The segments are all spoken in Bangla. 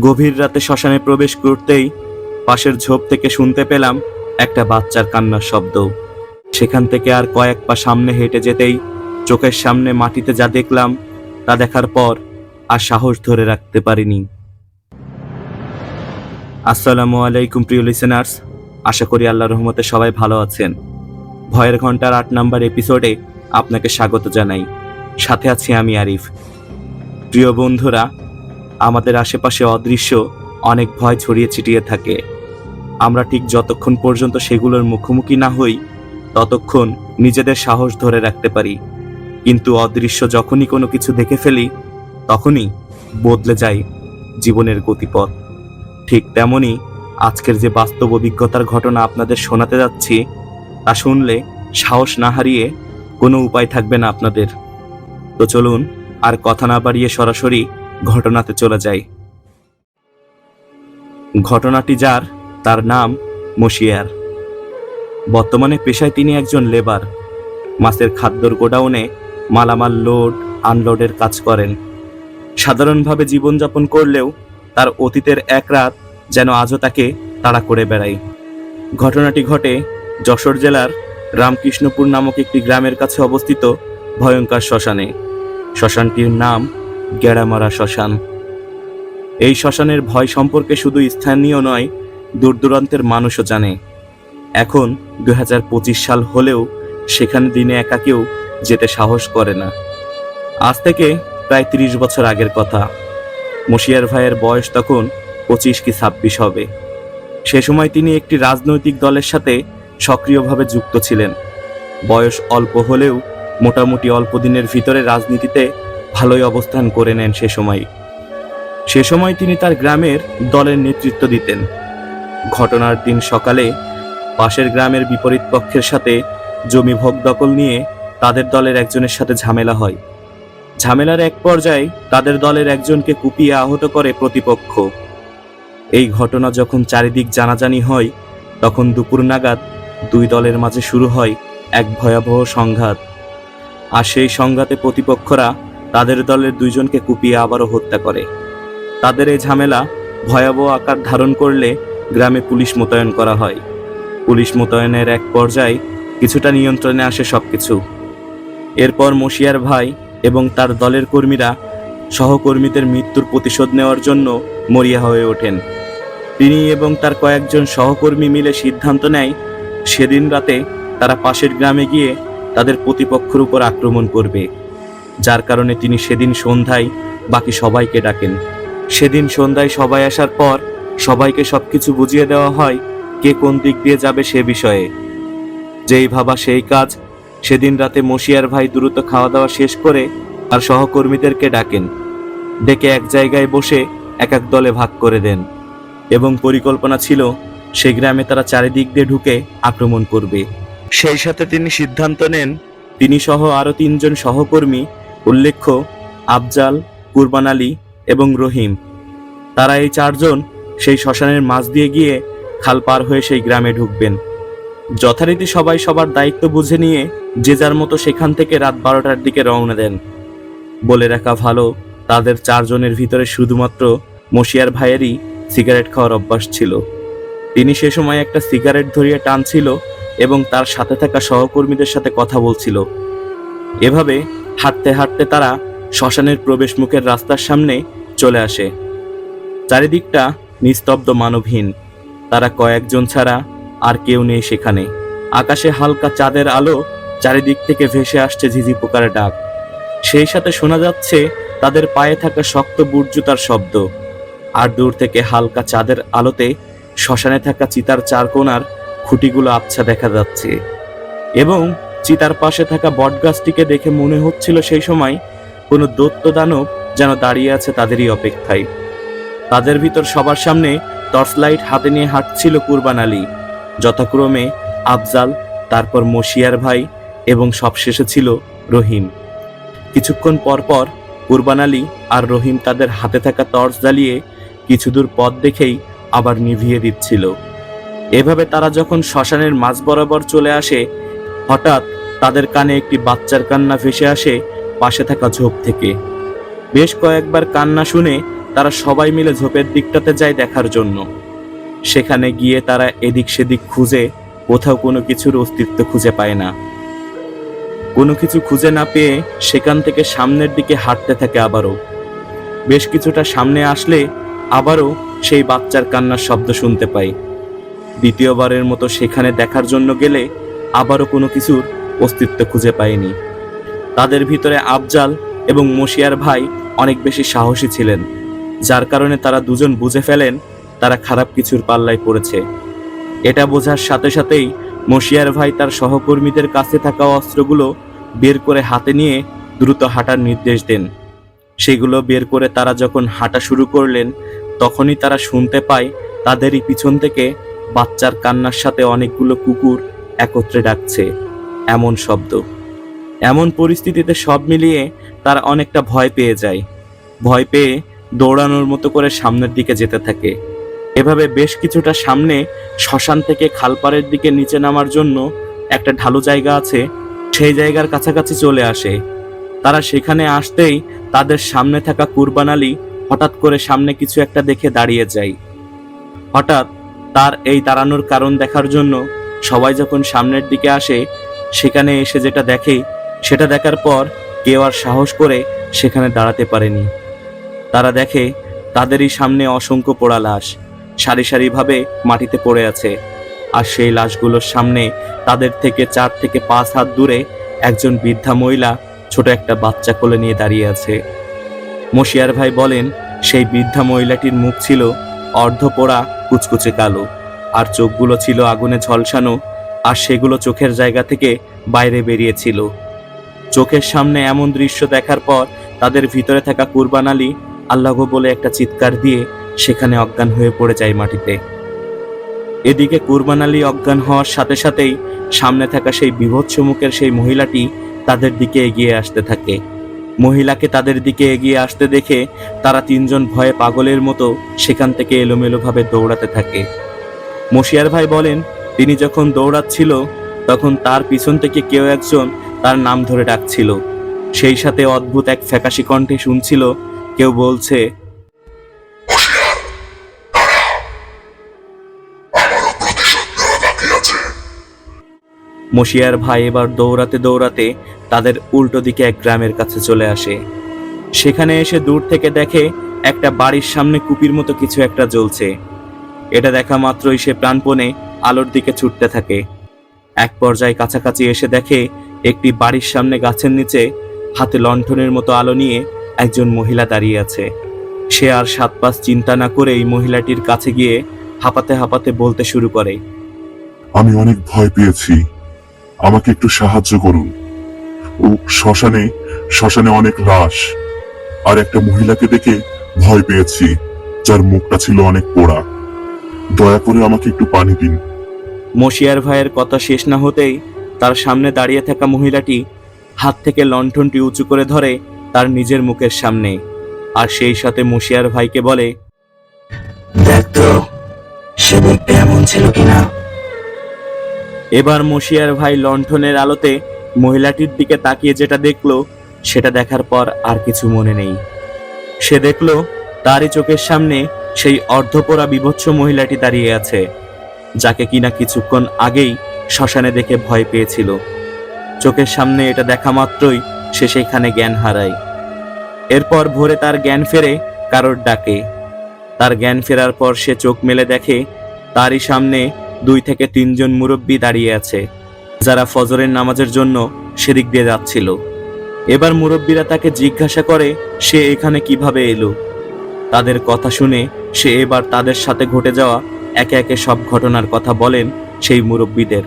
গভীর রাতে শ্মশানে প্রবেশ করতেই পাশের ঝোপ থেকে শুনতে পেলাম একটা বাচ্চার কান্নার শব্দ। সেখান থেকে আর কয়েক পা সামনে হেঁটে যেতেই চোখের সামনে মাটিতে যা দেখলাম, তা দেখার পর আর সাহস ধরে রাখতে পারিনি। আসসালামু আলাইকুম প্রিয় লিসেনার্স আশা করি আল্লাহ রহমতে সবাই ভালো আছেন। ভয়ের ঘণ্টার আট নাম্বার এপিসোডে আপনাকে স্বাগত জানাই। সাথে আছি আমি আরিফ। প্রিয় বন্ধুরা আমাদের আশেপাশে অদৃশ্য অনেক ভয় ছড়িয়ে ছিটিয়ে থাকে। আমরা ঠিক যতক্ষণ পর্যন্ত সেগুলোর মুখোমুখি না হই, ততক্ষণ নিজেদের সাহস ধরে রাখতে পারি। কিন্তু অদৃশ্য যখনই কোনো কিছু দেখে ফেলি, তখনই বদলে যায় জীবনের গতিপথ। ঠিক তেমনই আজকের যে বাস্তব অভিজ্ঞতার ঘটনা আপনাদের শোনাতে যাচ্ছি, তা শুনলে সাহস না হারিয়ে কোনো উপায় থাকবে না আপনাদের। তো চলুন, আর কথা না বাড়িয়ে সরাসরি ঘটনাতে চলে যাই ঘটনাটি যার, তার নাম মশিয়ার। বর্তমানে পেশায় তিনি একজন লেবার। মাছের খাদ্যর গোডাউনে মালামাল লোড, আনলোডের কাজ করেন। সাধারণভাবে জীবনযাপন করলেও তার অতীতের এক রাত যেন আজও তাকে তাড়া করে বেড়ায়। ঘটনাটি ঘটে যশোর জেলার রামকৃষ্ণপুর নামক একটি গ্রামের কাছে অবস্থিত ভয়ঙ্কর শ্মশানে। শ্মশানটির নাম গেড়ামারা শ্মশান। এই শ্মশানের ভয় সম্পর্কে শুধু স্থানীয় নয় দূর দূরান্তের মানুষও জানে। এখন দু হাজার পঁচিশ সাল হলেও সেখানে দিনে একা কেউ যেতে সাহস করে না। আজ থেকে প্রায় তিরিশ বছর আগের কথা। মশিয়ার ভাইয়ের বয়স তখন পঁচিশ কি ছাব্বিশ হবে। সে সময় তিনি একটি রাজনৈতিক দলের সাথে সক্রিয়ভাবে যুক্ত ছিলেন। বয়স অল্প হলেও মোটামুটি অল্প দিনের ভিতরে রাজনীতিতে ভালোই অবস্থান করে নেন সে সময়। সে সময় তিনি তার গ্রামের দলের নেতৃত্ব দিতেন। ঘটনার দিন সকালে পাশের গ্রামের বিপরীত পক্ষের সাথে জমি ভোগ দখল নিয়ে তাদের দলের একজনের সাথে ঝামেলা হয়। ঝামেলার এক পর্যায়ে তাদের দলের একজনকে কুপিয়ে আহত করে প্রতিপক্ষ। এই ঘটনা যখন চারিদিক জানাজানি হয়, তখন দুপুর নাগাদ দুই দলের মাঝে শুরু হয় এক ভয়াবহ সংঘাত। আর সেই সংঘাতে প্রতিপক্ষরা তাদের দলের দুইজনকে কুপিয়ে আবারও হত্যা করে। তাদের এই ঝামেলা ভয়াবহ আকার ধারণ করলে গ্রামে পুলিশ মোতায়েন করা হয়। পুলিশ মোতায়েনের এক পর্যায়ে কিছুটা নিয়ন্ত্রণে আসে সব কিছু এরপর মশিয়ার ভাই এবং তার দলের কর্মীরা সহকর্মীদের মৃত্যুর প্রতিশোধ নেওয়ার জন্য মরিয়া হয়ে ওঠেন। তিনি এবং তার কয়েকজন সহকর্মী মিলে সিদ্ধান্ত নেয়, সেদিন রাতে তারা পাশের গ্রামে গিয়ে তাদের প্রতিপক্ষের উপর আক্রমণ করবে। যার কারণে তিনি সেদিন সন্ধ্যায় বাকি সবাইকে ডাকেন। সেদিন সন্ধ্যায় সবাই আসার পর সবাইকে সবকিছু বুঝিয়ে দেওয়া হয় কে কোন দিক দিয়ে যাবে সে বিষয়ে। যেই ভাবা সেই কাজ সেদিন রাতে মশিয়ার ভাই দ্রুত খাওয়া দাওয়া শেষ করে আর সহকর্মীদেরকে ডাকেন। ডেকে এক জায়গায় বসে এক এক দলে ভাগ করে দেন এবং পরিকল্পনা ছিল সেই গ্রামে তারা চারিদিক দিয়ে ঢুকে আক্রমণ করবে। সেই সাথে তিনি সিদ্ধান্ত নেন, তিনি সহ আরও তিনজন সহকর্মী উল্লেখ্য, আফজাল, কুরবান আলী এবং রহিম। তারা এই চারজন সেই শ্মশানের মাঝ দিয়ে গিয়ে খাল পার হয়ে সেই গ্রামে ঢুকবেন। যথারীতি সবাই সবার দায়িত্ব বুঝে নিয়ে যে যার মতো সেখান থেকে রাত বারোটার দিকে রওনা দেন। বলে রাখা ভালো, তাদের চারজনের ভিতরে শুধুমাত্র মশিয়ার ভাইয়েরই সিগারেট খাওয়ার অভ্যাস ছিল। তিনি সে সময় একটা সিগারেট ধরিয়ে টানছিল এবং তার সাথে থাকা সহকর্মীদের সাথে কথা বলছিল। এভাবে হাঁটতে হাঁটতে তারা শ্মশানের প্রবেশ মুখের রাস্তার সামনে চলে আসে। চারিদিকটা নিস্তব্ধ মানবহীন। তারা কয়েকজন ছাড়া আর কেউ নেই সেখানে। আকাশে হালকা চাঁদের আলো চারিদিক থেকে ভেসে আসছে ঝিঝি পোকার ডাক। সেই সাথে শোনা যাচ্ছে তাদের পায়ে থাকা শক্ত বুটজুতার শব্দ। আর দূর থেকে হালকা চাঁদের আলোতে শ্মশানে থাকা চিতার চারকোনার খুঁটিগুলো আবছা দেখা যাচ্ছে। এবং চিতার পাশে থাকা বটগাছটিকে দেখে মনে হচ্ছিল সেই সময় কোনো দৈত্য দানব যেন দাঁড়িয়ে আছে তাদেরই অপেক্ষায়। তাদের ভিতর সবার সামনে টর্চ লাইট হাতে নিয়ে হাঁটছিল কুরবান আলী। যথাক্রমে আফজাল, তারপর মশিয়ার ভাই এবং সবশেষে ছিল রহিম। কিছুক্ষণ পর পর কুরবান আলী আর রহিম তাদের হাতে থাকা টর্চ জ্বালিয়ে কিছু দূর পথ দেখেই আবার নিভিয়ে দিচ্ছিল। এভাবে তারা যখন শ্মশানের মাঝ বরাবর চলে আসে হঠাৎ তাদের কানে একটি বাচ্চার কান্না ভেসে আসে পাশে থাকা ঝোপ থেকে। বেশ কয়েকবার কান্না শুনে তারা সবাই মিলে ঝোপের দিকটাতে যায় দেখার জন্য। সেখানে গিয়ে তারা এদিক সেদিক খুঁজে কোথাও কোনো কিছুর অস্তিত্ব খুঁজে পায় না। কোনো কিছু খুঁজে না পেয়ে সেখান থেকে সামনের দিকে হাঁটতে থাকে আবারও। বেশ কিছুটা সামনে আসলে আবারও সেই বাচ্চার কান্নার শব্দ শুনতে পাই। দ্বিতীয়বারের মতো সেখানে দেখার জন্য গেলে আবারও কোনো কিছুর অস্তিত্ব খুঁজে পায়নি। তাদের ভিতরে আফজাল এবং মশিয়ার ভাই অনেক বেশি সাহসী ছিলেন। যার কারণে তারা দুজন বুঝে ফেলেন তারা খারাপ কিছুর পাল্লায় পড়েছে। এটা বোঝার সাথে সাথেই মশিয়ার ভাই তার সহকর্মীদের কাছে থাকা অস্ত্রগুলো বের করে হাতে নিয়ে দ্রুত হাঁটার নির্দেশ দেন। সেগুলো বের করে তারা যখন হাঁটা শুরু করলেন, তখনই তারা শুনতে পায় তাদেরই পিছন থেকে বাচ্চার কান্নার সাথে অনেকগুলো কুকুর একত্রে ডাকছে, এমন শব্দ। এমন পরিস্থিতিতে সব মিলিয়ে তারা অনেকটা ভয় পেয়ে যায়। ভয় পেয়ে দৌড়ানোর মতো করে সামনের দিকে যেতে থাকে। এভাবে বেশ কিছুটা সামনে শ্মশান থেকে খালপাড়ের দিকে নিচে নামার জন্য একটা ঢালু জায়গা আছে, সেই জায়গার কাছাকাছি চলে আসে। তারা সেখানে আসতেই তাদের সামনে থাকা কুরবান আলী হঠাৎ করে সামনে কিছু একটা দেখে দাঁড়িয়ে যায়। হঠাৎ তার এই দাঁড়ানোর কারণ দেখার জন্য সবাই যখন সামনের দিকে আসে, সেখানে এসে যেটা দেখে, সেটা দেখার পর কেউ আর সাহস করে সেখানে দাঁড়াতে পারেনি। তারা দেখে তাদেরই সামনে অসংখ্য পোড়া লাশ, সারি সারিভাবে মাটিতে পড়ে আছে। আর সেই লাশগুলোর সামনে তাদের থেকে চার থেকে পাঁচ হাত দূরে একজন বৃদ্ধা মহিলা ছোট একটা বাচ্চা কোলে নিয়ে দাঁড়িয়ে আছে। মশিয়ার ভাই বলেন, সেই বৃদ্ধা মহিলাটির মুখ ছিল অর্ধ পোড়া কুচকুচে কালো। আর চোখগুলো ছিল আগুনে ঝলসানো, আর সেগুলো চোখের জায়গা থেকে বাইরে বেরিয়েছিল। চোখের সামনে এমন দৃশ্য দেখার পর তাদের ভিতরে থাকা কুরবান আলী আল্লাহ বলে একটা চিৎকার দিয়ে সেখানে অজ্ঞান হয়ে পড়ে যায় মাটিতে। এদিকে কুরবান আলী অজ্ঞান হওয়ার সাথে সাথেই সামনে থাকা সেই বিভৎস মুখের সেই মহিলাটি তাদের দিকে এগিয়ে আসতে থাকে। মহিলাকে তাদের দিকে এগিয়ে আসতে দেখে তারা তিনজন ভয়ে পাগলের মতো সেখান থেকে এলোমেলোভাবে দৌড়াতে থাকে। মশিয়ার ভাই বলেন, তিনি যখন দৌড়াচ্ছিল, তখন তার পিছন থেকে কেউ একজন তার নাম ধরে ডাকছিল। সেই সাথে অদ্ভুত এক ফ্যাকাশি কণ্ঠে শুনছিল, কেউ বলছে, মশিয়ার ভাই এবার দৌড়াতে দৌড়াতে তাদের উল্টো দিকে এক গ্রামের কাছে চলে আসে। সেখানে এসে দূর থেকে দেখে একটা বাড়ির সামনে কুপির মতো কিছু একটা জ্বলছে। এটা দেখা মাত্রই সে প্রাণপণে আলোর দিকে ছুটতে থাকে। এক পর্যায়ে কাছাকাছি এসে দেখে একটি বাড়ির সামনে গাছের নিচে হাতে লণ্ঠনের মতো আলো নিয়ে একজন মহিলা দাঁড়িয়ে আছে। সে আর সাত পাঁচ চিন্তা না করে এই মহিলাটির কাছে গিয়ে হাঁপাতে হাঁপাতে বলতে শুরু করে। আমি অনেক ভয় পেয়েছি। আমাকে একটু সাহায্য করুন। ও শ্মশানে শ্মশানে অনেক লাশ আর একটা মহিলাকে দেখে ভয় পেয়েছি, যার মুখটা ছিল অনেক পোড়া। দয়া করে আমাকে একটু পানি দিন। মশিয়ার ভাইয়ের কথা শেষ না হতেই তার সামনে দাঁড়িয়ে থাকা মহিলাটি হাত থেকে লণ্ঠনটি উঁচু করে ধরে তার নিজের মুখের সামনে আর সেই সাথে মশিয়ার ভাইকে বলে দেখ তো সে দেখতে এমন ছিল কিনা? এবার মশিয়ার ভাই লণ্ঠনের আলোতে মহিলাটির দিকে তাকিয়ে যেটা দেখল সেটা দেখার পর আর কিছু মনে নেই। সে দেখল তারই চোখের সামনে সেই অর্ধপোড়া বিভৎস মহিলাটি দাঁড়িয়ে আছে, যাকে কিনা কিছুক্ষণ আগেই শ্মশানে দেখে ভয় পেয়েছিল। চোখের সামনে এটা দেখা মাত্রই সে সেখানে জ্ঞান হারায়। এরপর ভোরে তার জ্ঞান ফেরে কারোর ডাকে। তার জ্ঞান ফেরার পর সে চোখ মেলে দেখে তারই সামনে দুই থেকে তিনজন মুরব্বী দাঁড়িয়ে আছে, যারা ফজরের নামাজের জন্য সেদিক দিয়ে যাচ্ছিল। এবার মুরব্বীরা তাকে জিজ্ঞাসা করে, সে এখানে কীভাবে এলো? তাদের কথা শুনে সে এবার তাদের সাথে ঘটে যাওয়া একে একে সব ঘটনার কথা বলেন সেই মুরব্বীদের।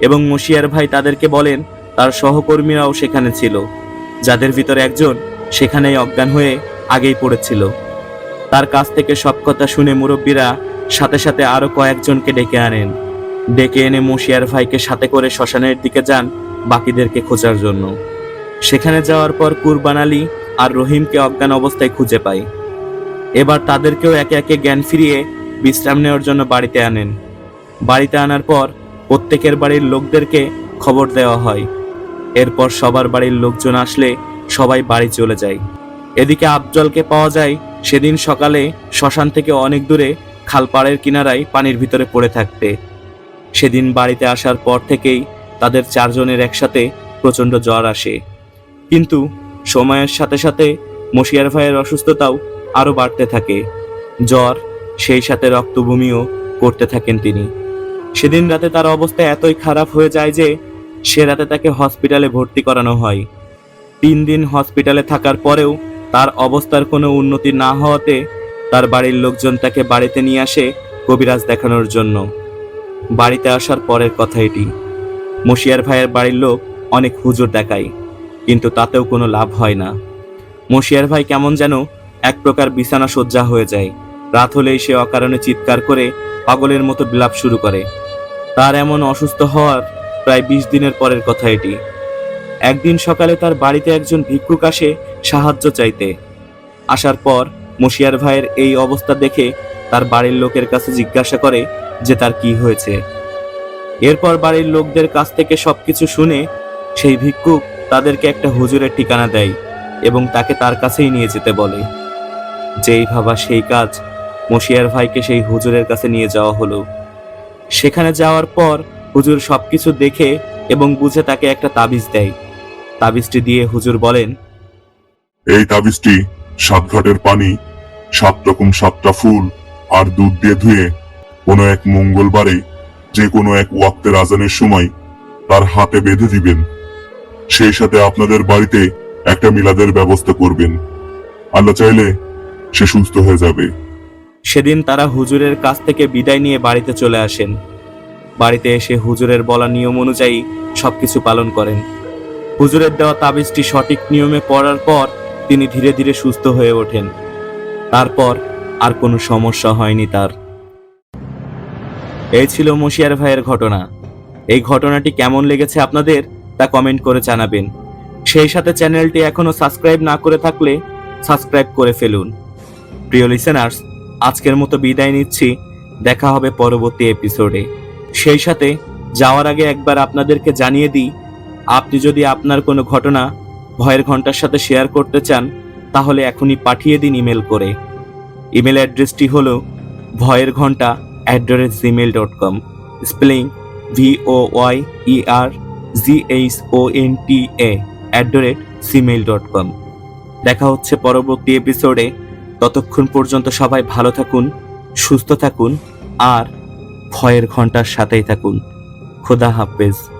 এবং মশিয়ার ভাই তাদেরকে বলেন, তার সহকর্মীরাও সেখানে ছিল, যাদের ভিতরে একজন সেখানেই অজ্ঞান হয়ে আগেই পড়েছিল। তার কাছ থেকে সব কথা শুনে মুরব্বীরা সাথে সাথে আরও কয়েকজনকে ডেকে আনেন। ডেকে এনে মশিয়ার ভাইকে সাথে করে শ্মশানের দিকে যান বাকিদেরকে খোঁজার জন্য। সেখানে যাওয়ার পর কুরবান আলী আর রহিমকে অজ্ঞান অবস্থায় খুঁজে পায়। এবার তাদেরকেও একে একে জ্ঞান ফিরিয়ে বিশ্রাম নেওয়ার জন্য বাড়িতে আনেন। বাড়িতে আনার পর প্রত্যেকের বাড়ির লোকদেরকে খবর দেওয়া হয়। এরপর সবার বাড়ির লোকজন আসলে সবাই বাড়ি চলে যায়। এদিকে আফজলকে পাওয়া যায় সেদিন সকালে শ্মশান থেকে অনেক দূরে খালপাড়ের কিনারায় পানির ভিতরে পড়ে থাকতে। সেদিন বাড়িতে আসার পর থেকেই তাদের চারজনের একসাথে প্রচণ্ড জ্বর আসে। কিন্তু সময়ের সাথে সাথে মশিয়ার ভাইয়ের অসুস্থতাও আরও বাড়তে থাকে। জ্বর, সেই সাথে রক্তভূমিও করতে থাকেন তিনি। সেদিন রাতে তার অবস্থা এতই খারাপ হয়ে যায় যে সে রাতে তাকে হসপিটালে ভর্তি করানো হয়। তিন দিন হসপিটালে থাকার পরেও তার অবস্থার কোনো উন্নতি না হওয়াতে তার বাড়ির লোকজন তাকে বাড়িতে নিয়ে আসে কবিরাজ দেখানোর জন্য। বাড়িতে আসার পরের কথা এটি। মশিয়ার ভাইয়ের বাড়ির লোক অনেক হুজুর দেখায়, কিন্তু তাতেও কোনো লাভ হয় না। মশিয়ার ভাই কেমন যেন এক প্রকার বিছানা সজ্জা হয়ে যায়। রাত হলেই সে অকারণে চিৎকার করে পাগলের মতো বিলাপ শুরু করে। তার এমন অসুস্থ হওয়ার প্রায় বিশ দিনের পরের কথা এটি। একদিন সকালে তার বাড়িতে একজন ভিক্ষুক আসে সাহায্য চাইতে। আসার পর মশিয়ার ভাইয়ের এই অবস্থা দেখে তার বাড়ির লোকের কাছে জিজ্ঞাসা করে যে তার কি হয়েছে। এরপর বাড়ির লোকদের কাছ থেকে সবকিছু শুনে সেই ভিক্ষুক তাদেরকে একটা হুজুরের ঠিকানা দেয় এবং তাকে তার কাছেই নিয়ে যেতে বলে। যেই ভাবা সেই কাজ মশিয়ার ভাইকে সেই হুজুরের কাছে নিয়ে যাওয়া হলো। সেখানে যাওয়ার পর হুজুর সবকিছু দেখে এবং বুঝে তাকে একটা তাবিজ দেয়। তাবিজটি দিয়ে হুজুর বলেন, এই তাবিজটি সাত ঘাটের পানি সাত রকম সাতটা ফুল আর দুধ দিয়ে ধুয়ে কোনো এক মঙ্গলবারে যে কোনো এক ওয়াক্তের আজানের সময় তার হাতে বেঁধে দিবেন। সেই সাথে আপনাদের বাড়িতে একটা মিলাদের ব্যবস্থা করবেন। আল্লাহ চাইলে সে সুস্থ হয়ে যাবে। সেদিন তারা হুজুরের কাছ থেকে বিদায় নিয়ে বাড়িতে চলে আসেন। বাড়িতে এসে হুজুরের বলা নিয়ম অনুযায়ী সবকিছু পালন করেন। হুজুরের দেওয়া তাবিজটি সঠিক নিয়মে পড়ার পর তিনি ধীরে ধীরে সুস্থ হয়ে ওঠেন। তারপর আর কোনো সমস্যা হয়নি তার। এই ছিল মশিয়ার ভাইয়ের ঘটনা। এই ঘটনাটি কেমন লেগেছে আপনাদের তা কমেন্ট করে জানাবেন। সেই সাথে চ্যানেলটি এখনও সাবস্ক্রাইব না করে থাকলে সাবস্ক্রাইব করে ফেলুন। প্রিয় লিসেনার্স আজকের মতো বিদায় নিচ্ছি। দেখা হবে পরবর্তী এপিসোডে সেই সাথে যাওয়ার আগে একবার আপনাদেরকে জানিয়ে দিই, আপনি যদি আপনার কোনো ঘটনা ভয়ের ঘণ্টার সাথে শেয়ার করতে চান, তাহলে এখনই পাঠিয়ে দিন ইমেল করে। ইমেল অ্যাড্রেসটি হলো ভয়ের ঘণ্টা at the rate Gmail dot com spelling V O Y E R G H O N T A at the rate Gmail dot com দেখা হচ্ছে পরবর্তী এপিসোডে ততক্ষণ পর্যন্ত সবাই ভালো থাকুন সুস্থ থাকুন আর ভয়ের ঘণ্টার সাথেই থাকুন। খোদা হাফেজ।